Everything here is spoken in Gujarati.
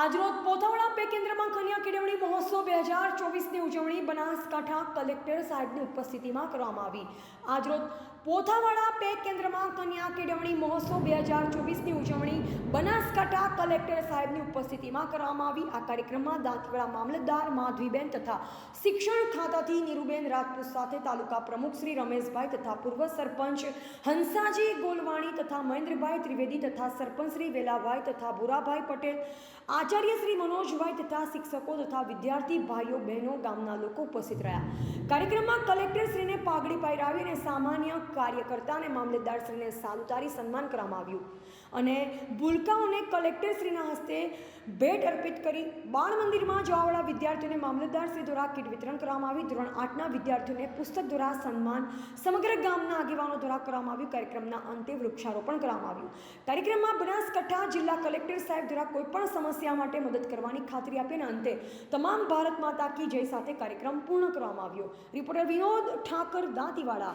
આજરોજ પોથવડા પે કેન્દ્રમાં કન્યા કેળવણી મહોત્સવ બે હજાર ચોવીસની ઉજવણી બનાસકાંઠા કલેક્ટર સાહેબની ઉપસ્થિતિમાં કરવામાં આવી. આજરોજ પોથાવાડા પે કેન્દ્રમાં કન્યા કેળવણી મહોત્સવ બે હજાર ચોવીસની ઉજવણી બનાસકાંઠા કલેક્ટર સાહેબની ઉપસ્થિતિમાં કરવામાં આવી. આ કાર્યક્રમમાં દાંતીવાડા મામલતદાર માધવીબેન તથા શિક્ષણ ખાતાથી નીરુબેન રાજપૂત સાથે તાલુકા પ્રમુખ શ્રી રમેશભાઈ તથા પૂર્વ સરપંચ હંસાજી ગોલવાણી તથા મહેન્દ્રભાઈ ત્રિવેદી તથા સરપંચ શ્રી વેલાભાઈ તથા ભૂરાભાઈ પટેલ, આચાર્ય શ્રી મનોજભાઈ તથા શિક્ષકો તથા વિદ્યાર્થી, ભાઈઓ, બહેનો, ગામના લોકો ઉપસ્થિત રહ્યા. કાર્યક્રમમાં કલેક્ટર શ્રીને પાઘડી પહેરાવી અને સામાન્ય કાર્યકર્તા અને મામલતદાર શ્રીને સાલ સન્માન કરવામાં આવ્યું. અને ભૂલકાઓને કલેક્ટર શ્રીના હસ્તે ભેટ અર્પિત કરી બાળ મંદિરમાં જવાવાળા વિદ્યાર્થીઓને મામલતદાર શ્રી દ્વારા કીટ વિતરણ કરવામાં આવી. ધોરણ આઠના વિદ્યાર્થીઓને પુસ્તક દ્વારા સન્માન સમગ્ર ગામના આગેવાનો દ્વારા કરવામાં આવ્યું. કાર્યક્રમના અંતે વૃક્ષારોપણ કરવામાં આવ્યું. કાર્યક્રમમાં બનાસકાંઠા જિલ્લા કલેક્ટર સાહેબ દ્વારા કોઈપણ સમસ્યા માટે મદદ કરવાની ખાતરી આપીને અંતે તમામ ભારત માતા કી જય સાથે કાર્યક્રમ પૂર્ણ કરવામાં આવ્યો. રિપોર્ટર વિનોદ ઠાકર દાંતીવાડા.